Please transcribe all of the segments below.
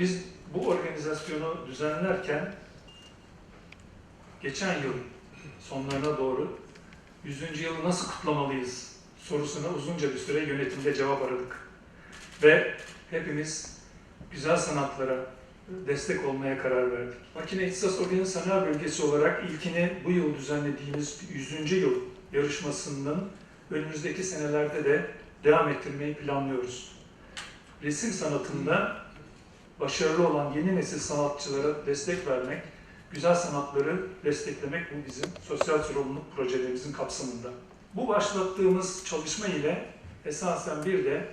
Biz bu organizasyonu düzenlerken geçen yıl sonlarına doğru 100. yılı nasıl kutlamalıyız sorusuna uzunca bir süre yönetimde cevap aradık. Ve hepimiz güzel sanatlara destek olmaya karar verdik. Makine İhtisas Organize Sanayi Bölgesi olarak ilkini bu yıl düzenlediğimiz 100. yıl yarışmasının önümüzdeki senelerde de devam ettirmeyi planlıyoruz. Resim sanatında başarılı olan yeni nesil sanatçılara destek vermek, güzel sanatları desteklemek bu bizim sosyal sorumluluk projelerimizin kapsamında. Bu başlattığımız çalışma ile esasen bir de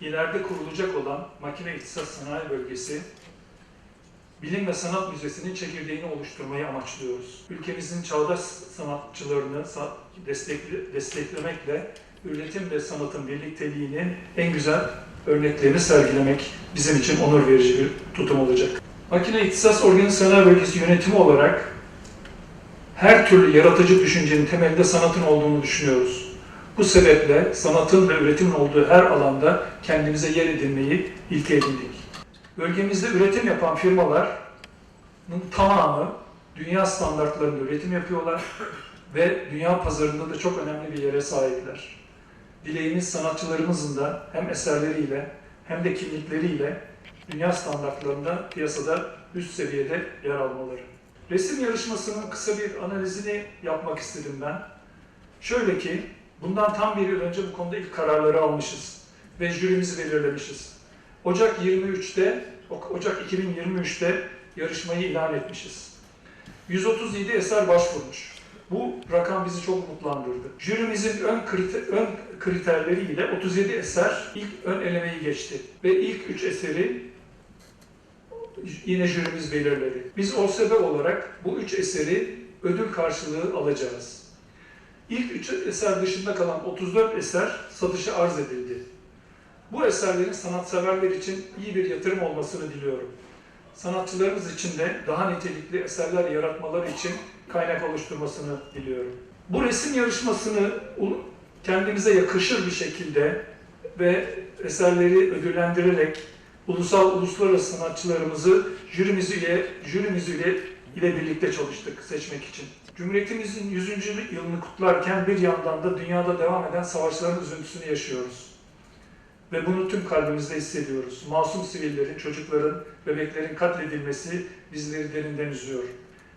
ileride kurulacak olan Makine İhtisas Sanayi Bölgesi Bilim ve Sanat Müzesi'nin çekirdeğini oluşturmayı amaçlıyoruz. Ülkemizin çağdaş sanatçılarını sa- destekle- desteklemekle üretim ve sanatın birlikteliğinin en güzel örneklerini sergilemek bizim için onur verici bir tutum olacak. Makine İhtisas Organize Sanayi Bölgesi yönetimi olarak her türlü yaratıcı düşüncenin temelinde sanatın olduğunu düşünüyoruz. Bu sebeple sanatın ve üretimin olduğu her alanda kendimize yer edinmeyi ilke edindik. Bölgemizde üretim yapan firmaların tamamı dünya standartlarında üretim yapıyorlar ve dünya pazarında da çok önemli bir yere sahipler. Dileğimiz sanatçılarımızın da hem eserleriyle hem de kimlikleriyle dünya standartlarında piyasada üst seviyede yer almaları. Resim yarışmasının kısa bir analizini yapmak istedim ben. Şöyle ki, bundan tam bir yıl önce bu konuda ilk kararları almışız ve jürimizi belirlemişiz. Ocak 23'te, Ocak 2023'te yarışmayı ilan etmişiz. 137 eser başvurmuş. Bu rakam bizi çok mutlandırdı. Jürimizin ön, kriter, ön kriterleriyle 37 eser ilk ön elemeyi geçti. Ve ilk 3 eseri yine jürimiz belirledi. Biz OSB olarak bu 3 eseri ödül karşılığı alacağız. İlk 3 eser dışında kalan 34 eser satışa arz edildi. Bu eserlerin sanatseverler için iyi bir yatırım olmasını diliyorum. Sanatçılarımız için de daha nitelikli eserler yaratmaları için kaynak oluşturmasını diliyorum. Bu resim yarışmasını kendimize yakışır bir şekilde ve eserleri ödüllendirerek ulusal uluslararası sanatçılarımızı jürimiz ile jürimiz ile ile birlikte çalıştık seçmek için. Cumhuriyetimizin 100. yılını kutlarken bir yandan da dünyada devam eden savaşların üzüntüsünü yaşıyoruz. Ve bunu tüm kalbimizde hissediyoruz. Masum sivillerin, çocukların, bebeklerin katledilmesi bizleri derinden üzüyor.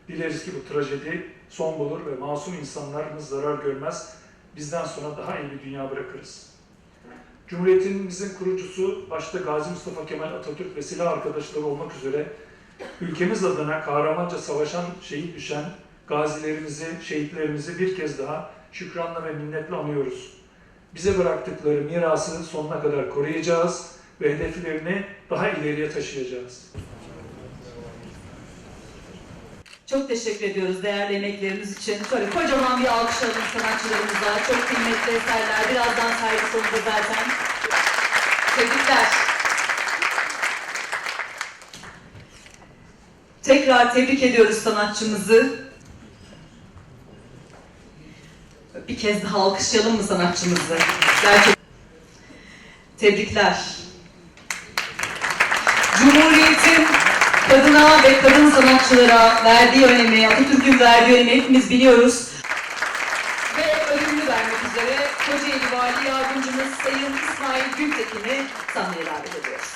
Dileriz ki bu trajedi son bulur ve masum insanlarımız zarar görmez. Bizden sonra daha iyi bir dünya bırakırız. Cumhuriyetimizin kurucusu başta Gazi Mustafa Kemal Atatürk ve silah arkadaşları olmak üzere ülkemiz adına kahramanca savaşan, şehit düşen gazilerimizi, şehitlerimizi bir kez daha şükranla ve minnetle anıyoruz. Bize bıraktıkları mirası sonuna kadar koruyacağız ve hedeflerini daha ileriye taşıyacağız. Çok teşekkür ediyoruz değerli emekleriniz için. Şöyle kocaman bir alkışlayalım sanatçılarımıza. Çok kıymetli eserler. Birazdan sergi sonunda zaten. Tebrikler. Tekrar tebrik ediyoruz sanatçımızı. Bir kez daha alkışlayalım mı sanatçımızı? Gerçekten. Tebrikler. Cumhuriyetin kadına ve kadın sanatçılara verdiği önemi, Atatürk'ün verdiği önemi hepimiz biliyoruz. Ve ödülünü vermek üzere Kocaeli Vali Yardımcımız Sayın İsmail Gültekin'i sahneye davet ediyoruz.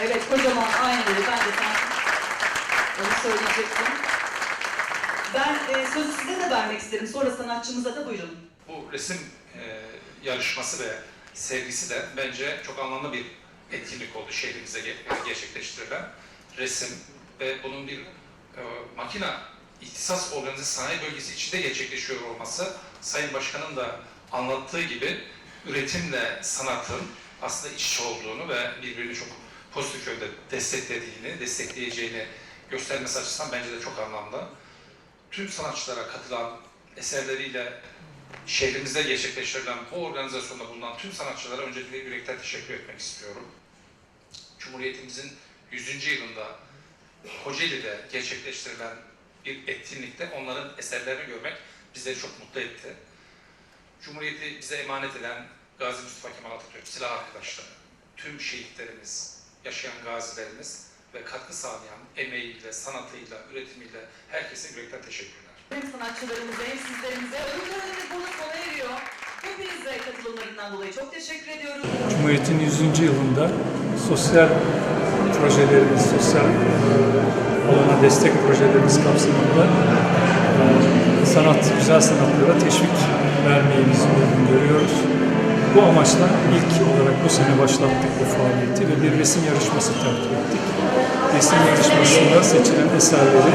Evet, kocaman böyle. Ben de sen onu söyleyecektim. Ben e, sözü size de vermek isterim. Sonra sanatçımıza da buyurun. Bu resim e, yarışması ve sergisi de bence çok anlamlı bir etkinlik oldu şehrimize ge- gerçekleştirilen resim ve bunun bir e, makina ihtisas organize sanayi bölgesi içinde gerçekleşiyor olması Sayın Başkan'ın da anlattığı gibi üretimle sanatın aslında iç içe olduğunu ve birbirini çok pozitif yönde desteklediğini, destekleyeceğini göstermesi açısından bence de çok anlamlı. Tüm sanatçılara katılan eserleriyle şehrimizde gerçekleştirilen bu organizasyonda bulunan tüm sanatçılara öncelikle yürekten teşekkür etmek istiyorum. Cumhuriyetimizin 100. yılında Kocaeli'de gerçekleştirilen bir etkinlikte onların eserlerini görmek bizleri çok mutlu etti. Cumhuriyeti bize emanet eden Gazi Mustafa Kemal Atatürk, silah arkadaşları, tüm şehitlerimiz, yaşayan gazilerimiz ve katkı sağlayan emeğiyle, sanatıyla, üretimiyle herkese yürekten teşekkürler. Hem sanatçılarımıza hem sizlerimize ödül törenimiz burada sona eriyor. Hepinize katılımlarından dolayı çok teşekkür ediyoruz. Cumhuriyet'in 100. yılında sosyal projelerimiz, sosyal alana destek projelerimiz kapsamında e, sanat, güzel sanatlara teşvik vermeyi biz uygun görüyoruz. Bu amaçla ilk olarak bu sene başlattık bu faaliyeti ve bir resim yarışması tertip ettik. Resim yarışmasında seçilen eserleri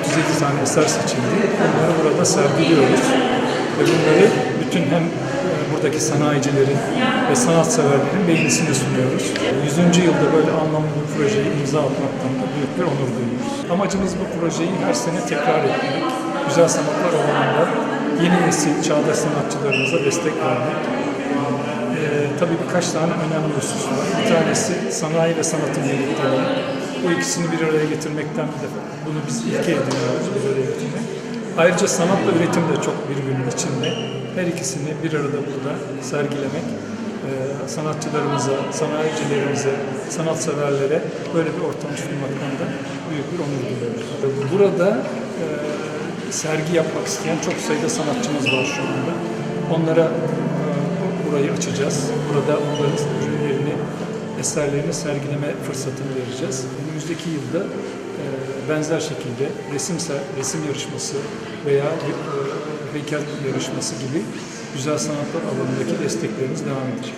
37 tane eser seçildi. Onları burada sergiliyoruz. Ve bunları bütün hem buradaki sanayicilerin ve sanatseverlerin beğenisine sunuyoruz. 100. yılda böyle anlamlı bir projeyi imza atmaktan da büyük bir onur duyuyoruz. Amacımız bu projeyi her sene tekrar etmek. Güzel sanatlar alanında yeni nesil çağdaş sanatçılarımıza destek vermek. Ee, tabii birkaç tane önemli husus var. Bir tanesi sanayi ve sanatın birlikteliği. Bu ikisini bir araya getirmekten de bunu biz ilke ediniyoruz bir araya getirmek. Ayrıca sanatla üretim de çok birbirinin içinde. Her ikisini bir arada burada sergilemek e, sanatçılarımıza, sanayicilerimize, sanatseverlere böyle bir ortam sunmaktan da büyük bir onur duyuyoruz. Burada e, sergi yapmak isteyen çok sayıda sanatçımız var şu anda. Onlara e, burayı açacağız. Burada onların ürünlerini, eserlerini sergileme fırsatını vereceğiz. Önümüzdeki yılda benzer şekilde resim ser- resim yarışması veya e, heykel yarışması gibi güzel sanatlar alanındaki desteklerimiz devam edecek.